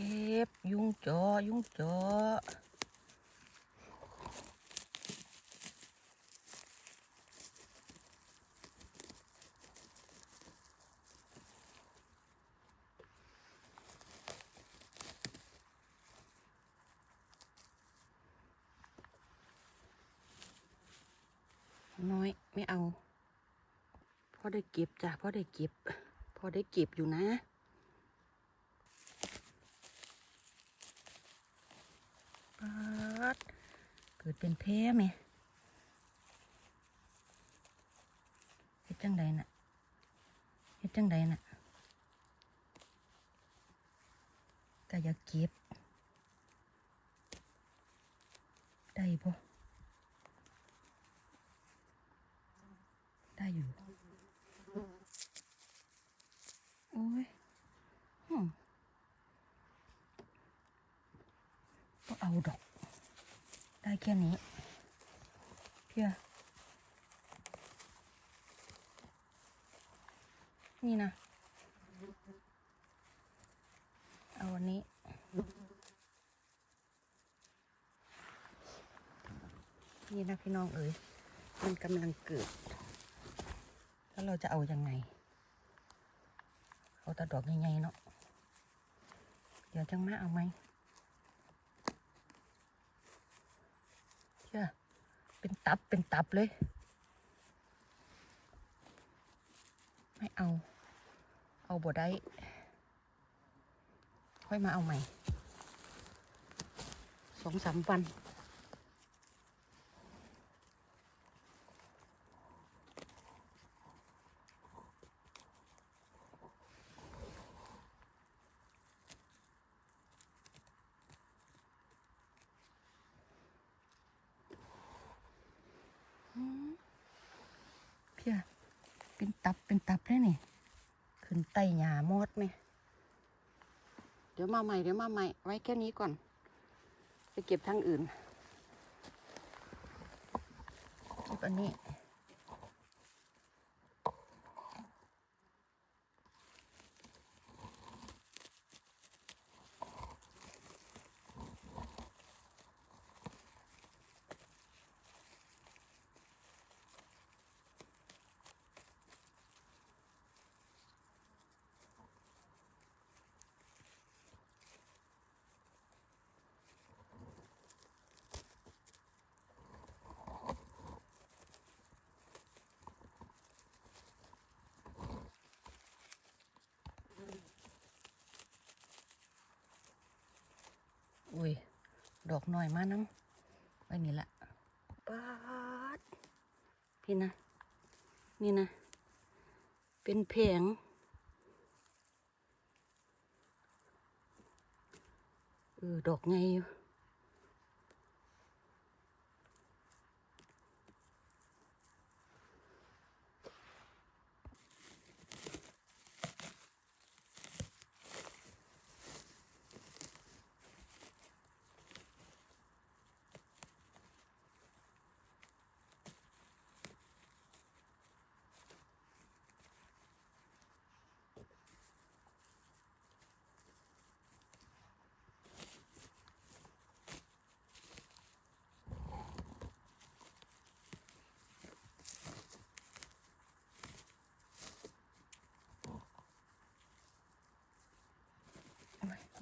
ก็บยุงจอยุงจอน้อยไม่เอาพ่อได้เก็บจ้ะพ่อได้เก็บพ่อได้เก็บอยู่นะ ปาดเกิดเป็นแพ้ไหมเฮ็ดจังใดน่ะเฮ็ดจังใดน่ะก็อยากเก็บ ได้ปะได้อยู่ โอ้ยอืม ก็เอาดอก ได้ แค่นี้เพี่อนี่นะ เอาวันนี้ นี่นะพี่น้องเอ๋ย มันกำลังเกิด แล้วเราจะเอายังไง เอาแต่ดอกใหญ่ๆเนาะ เดี๋ยวจังมาเอาไหม เชื่อเป็นตับเป็นตับเลย ไม่เอา เอาบ่ได้ ค่อยมาเอาใหม่สองสามวัน เพี่ย เป็นตับเป็นตับเลยนี่ ขึ้นไตหยามอดไหม เดี๋ยวมาใหม่เดี๋ยวมาใหม่ ไว้แค่นี้ก่อน ไปเก็บทางอื่นเก็บอันนี้ อุ้ย ดอกหน่อยมาน้ำไปนี่ละปาดพี่นะ นี่นะ เป็นแผงเออดอกไงอยู่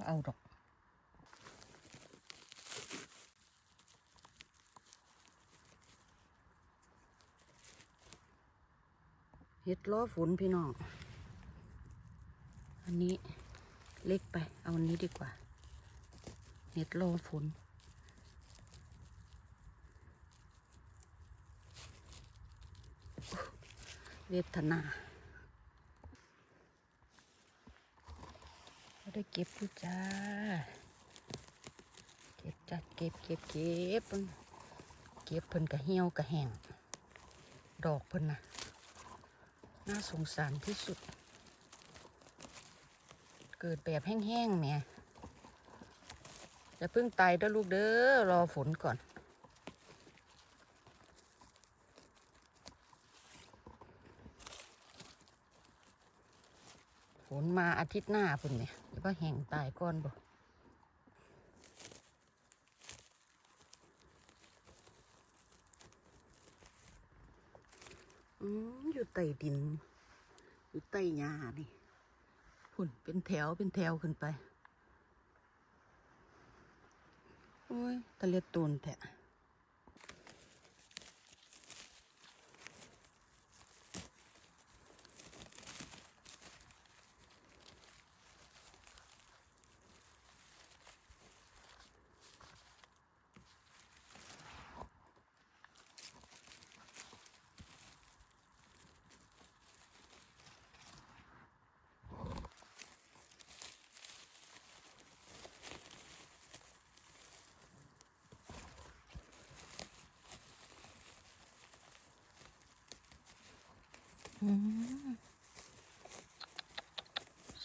เอาดอกเห็ดล้อฝนพี่น้อง อันนี้เล็กไป เอาอันนี้ดีกว่า เห็ดล้อฝนเวทนา ได้เก็บอยู่จ้า เก็บจ้าเก็บเก็บเก็บเพิ่นเก็บเพิ่นกระเหี่ยวกะแห้งดอกเพิ่นน่ะน่าสงสารที่สุด เกิดแบบแห้งๆเนี่ยอย่าเพิ่งตายด้อลูกเด้อรอฝนก่อน ทิตย์หน้าพุ่นเนี่ยจะว่าแห้งตายก้อนบ่อยู่ใต้ดิน อยู่ใต้หญ้านี่พุ่นเป็นแถวเป็นแถวขึ้นไป โอ้ยตะเลียตูนแทะ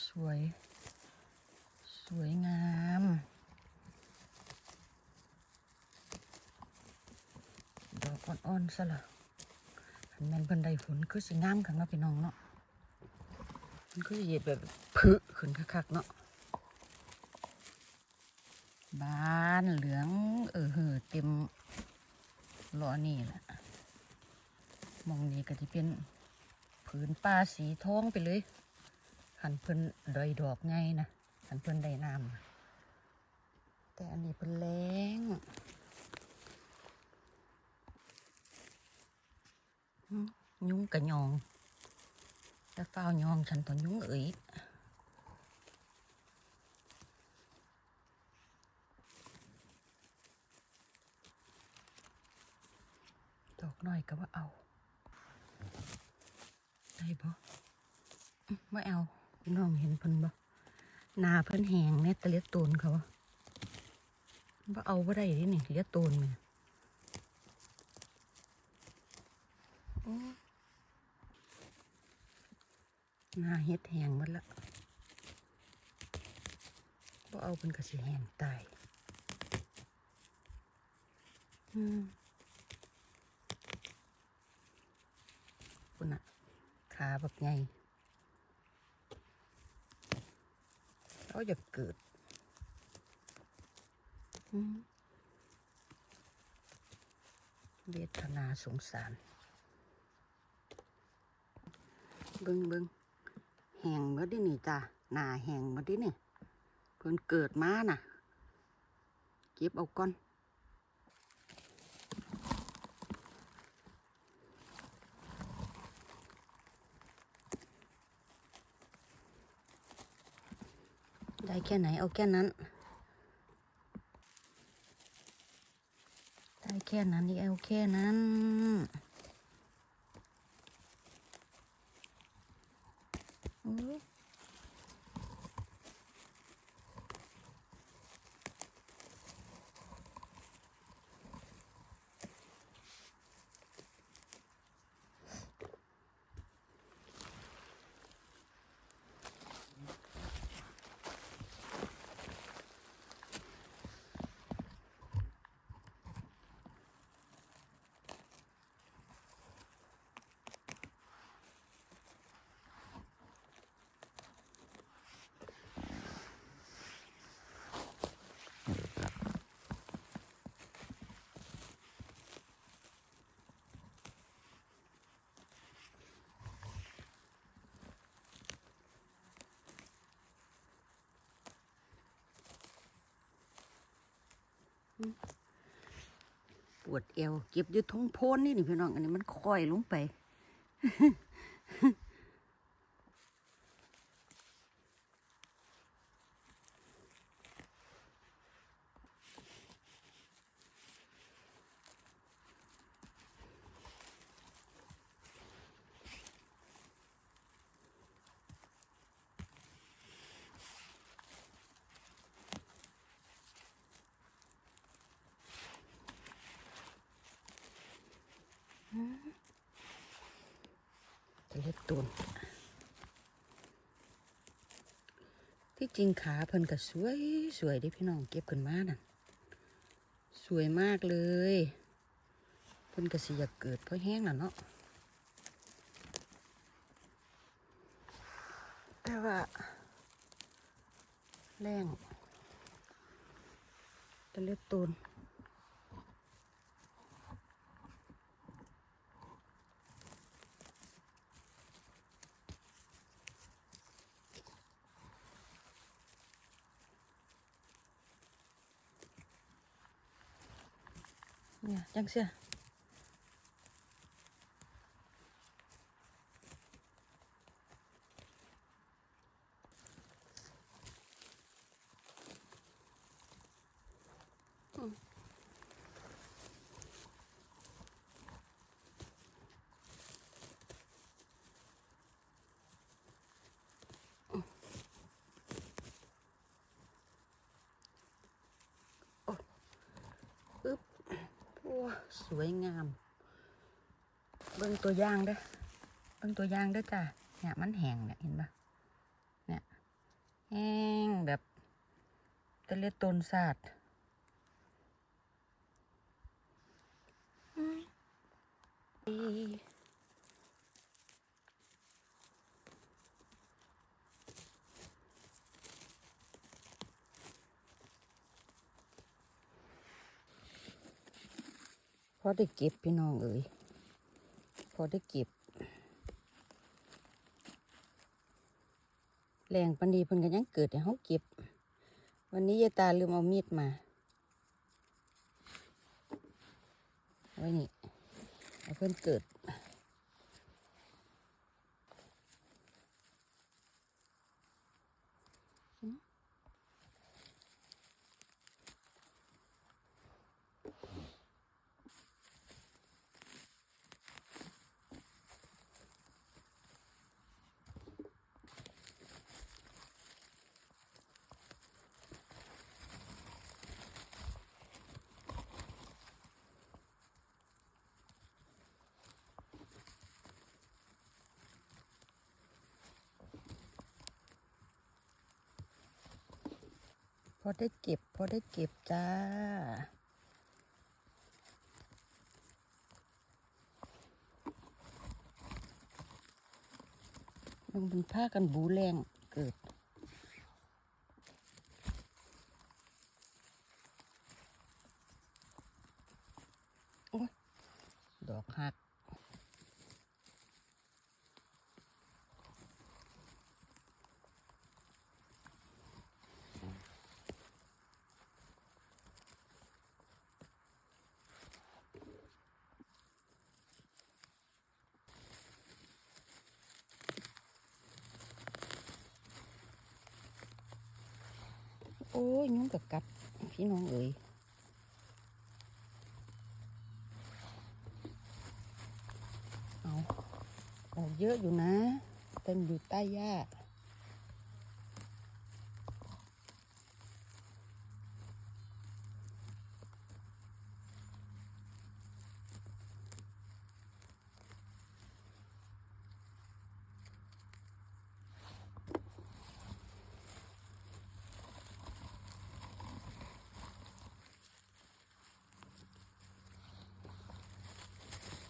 สวย สวยงาม ดอกอ่อนๆซะละหันแมนเพิ่นได้ฝนคือสิงามข้างเนาะพี่น้องเนาะ มันคือสิเฮ็ดแบบผึขึ้นคักๆเนาะบานเหลือง เออเหือเต็มล้อนี่แหละมองนี้ก็จะเป็น ผืนป่าสีทองไปเลย หันเพิ่นดอยดอกไงนะหันเพิ่นได้น้ำแต่อันนี้เพิ่นแรงยุงกระยองแล้วเฝ้ายองฉันตอนยุงเอ๋ยดอกน้อยก็ว่าเอา ได้บ่ไม่เอาพี่น้องเห็นเพิ่นบ่หนาเพิ่นแหงแน่ตะเลียตูนเขาบ่เอาบ่ได้เดินี่เลียตูนแม่โอ้หนาเฮ็ดแหงหมดละบ่เอาเพิ่นก็สิแหงตายอืมคุณน่ะ ขาแบบไงเขาจะเกิดเวทนาสงสาร เบิงเบิงแหงเมื่อดินี่จ้ะหนาแหงเมื่อดินี่เพิ่นเกิดมาน่ะ เก็บเอาก่อน ได้แค่ไหนเอาแค่นั้น ได้แค่นั้นนี่เอาแค่นั้นโอ้ยป วดเอวเก็บอยู่ทงโพนนี่นี่พี่น้อง อันนี้มันค่อยลงไป จะเล็ดตูนที่จริงขาเพิ่นก็สวยสวยด้พี่น้องเก็บขึ้นมานั่นสวยมากเลยเพิ่นก็สิอยากเกิดเพราะแห้งน่ะเนาะแต่ว่าแรงจะเล็ดตูน เนี่ยจังเสียอืมอึ๊บโอ้ สวยงาม เบิ้งตัวย่างเด้อเบิ้งตัวย่างเด้อจ้ะเนี่ยมันแห้งเนี่ยเห็นปะเนี่ยแห้งแบบตะเลตนศาสตร์อืมดี พอได้เก็บพี่น้องเอ๋ยพอได้เก็บแรงปันดีเพิ่นก็ยังเกิดให้เฮาเก็บ วันนี้ยายตาลืมเอามีดมาไว้นี่เพิ่นเกิด พอได้เก็บ พอได้เก็บจ้า มันเป็นผ้ากันบูแรงเกิดโอ้ยดอกหัก ยยุ่งกับกัด พี่น้องเอ๋ยเอาออกเยอะอยู่นะ เต็มอยู่ใต้หญ้า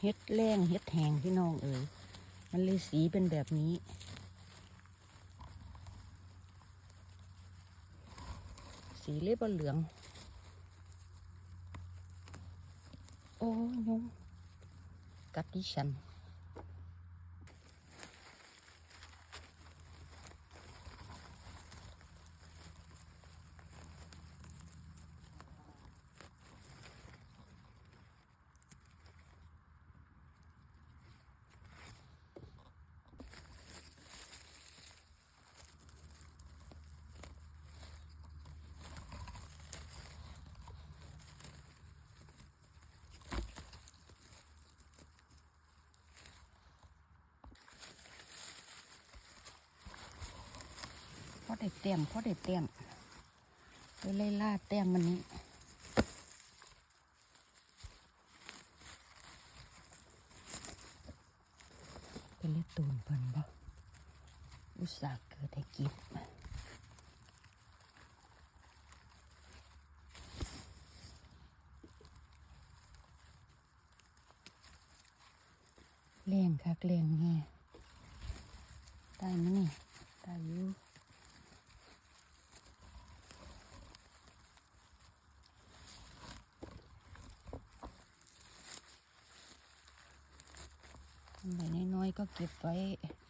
เฮ็ดแรงเฮ็ดแหงพี่น้องเอ๋ยมันเลยสีเป็นแบบนี้ สีเล็บเหลือง โอ้ยงกัดดิฉัน ได้เต็มพอได้เต็มไปไล่ล่าเต็มมันนี้เป็นเลือดตูนเพิ่นบ่อุตส่าห์เกิดให้กินเลี้ยงคักเลี้ยงแง่ได้มั้ยนี่ได้อยู่อัน ไหนน้อยๆก็เ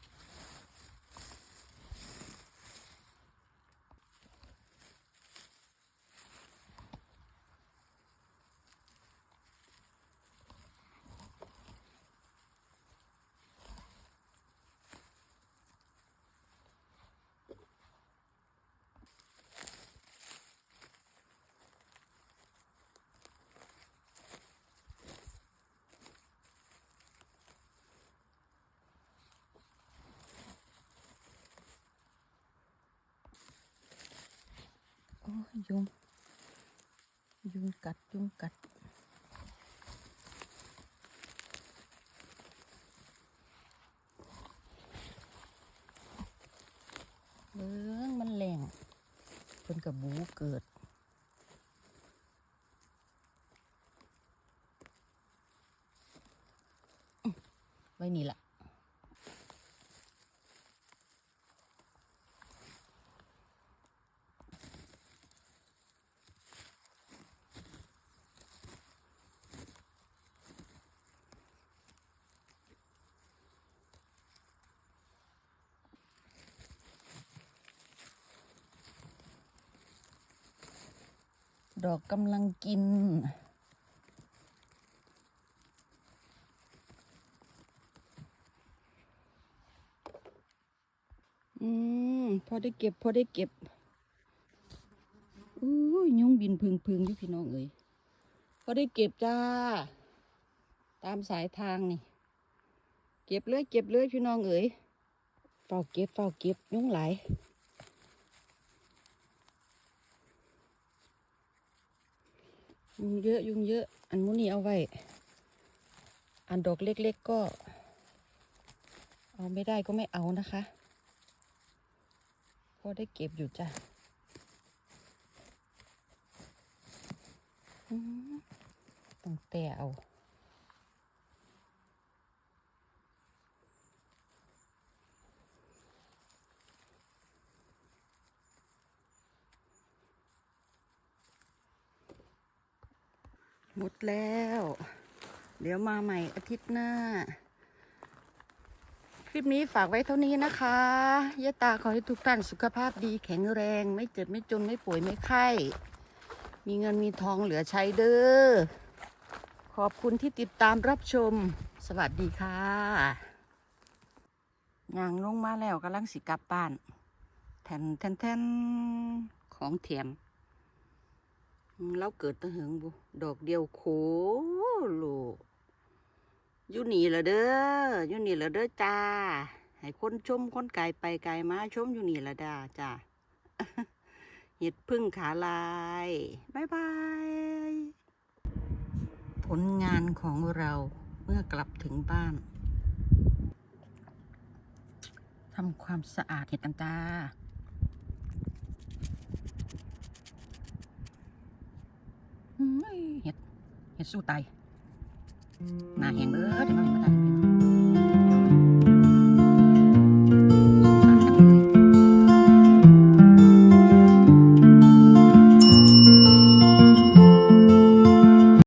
ยุง ยุงกัด ยุงกัด เบื้องมันแรงเป็นกับบูเกิด ดอกกำลังกิน อืม พอได้เก็บ พอได้เก็บอู้ยยุงบินพึงพึงอยู่พี่น้องเอ้ยพอได้เก็บจ้า ตามสายทางนี่ เก็บเลยเก็บเลยพี่น้องเอ้ยเฝ้าเก็บเฝ้าเก็บยุงหล ยุงเยอะยุงเยอะ อันมุนี่เอาไว้ อันดอกเล็กๆก็ เอาไม่ได้ก็ไม่เอานะคะพอได้เก็บอยู่จ้ะต้องแต่เอา หมดแล้ว เดี๋ยวมาใหม่อาทิตย์หน้า คลิปนี้ฝากไว้เท่านี้นะคะยะตาขอให้ทุกท่านสุขภาพดีแข็งแรง ไม่เจ็บไม่จนไม่ป่วยไม่ไข้ มีเงินมีทองเหลือใช้เด้อ ขอบคุณที่ติดตามรับชม สวัสดีค่ะยางลงมาแล้วกำลังสิกลับบ้าน แทนแทนแทนของเถียม เราเกิดตะเหิงบุดอกเดียวโคลอยู่นี่ละเด้ออยู่นี่ละเด้อจ้า ให้คนชมคนไกลไปไกลมาชมอยู่นี่ละดาจ้าเห็ดพึ่งขาลายบายบาย ผลงานของเราเมื่อกลับถึงบ้านทำความสะอาดเห็ดกันตา เห็ด เห็ดสู้ตายหน้าแห้งเบิดเดี๋ยวมาเห็นมาตาย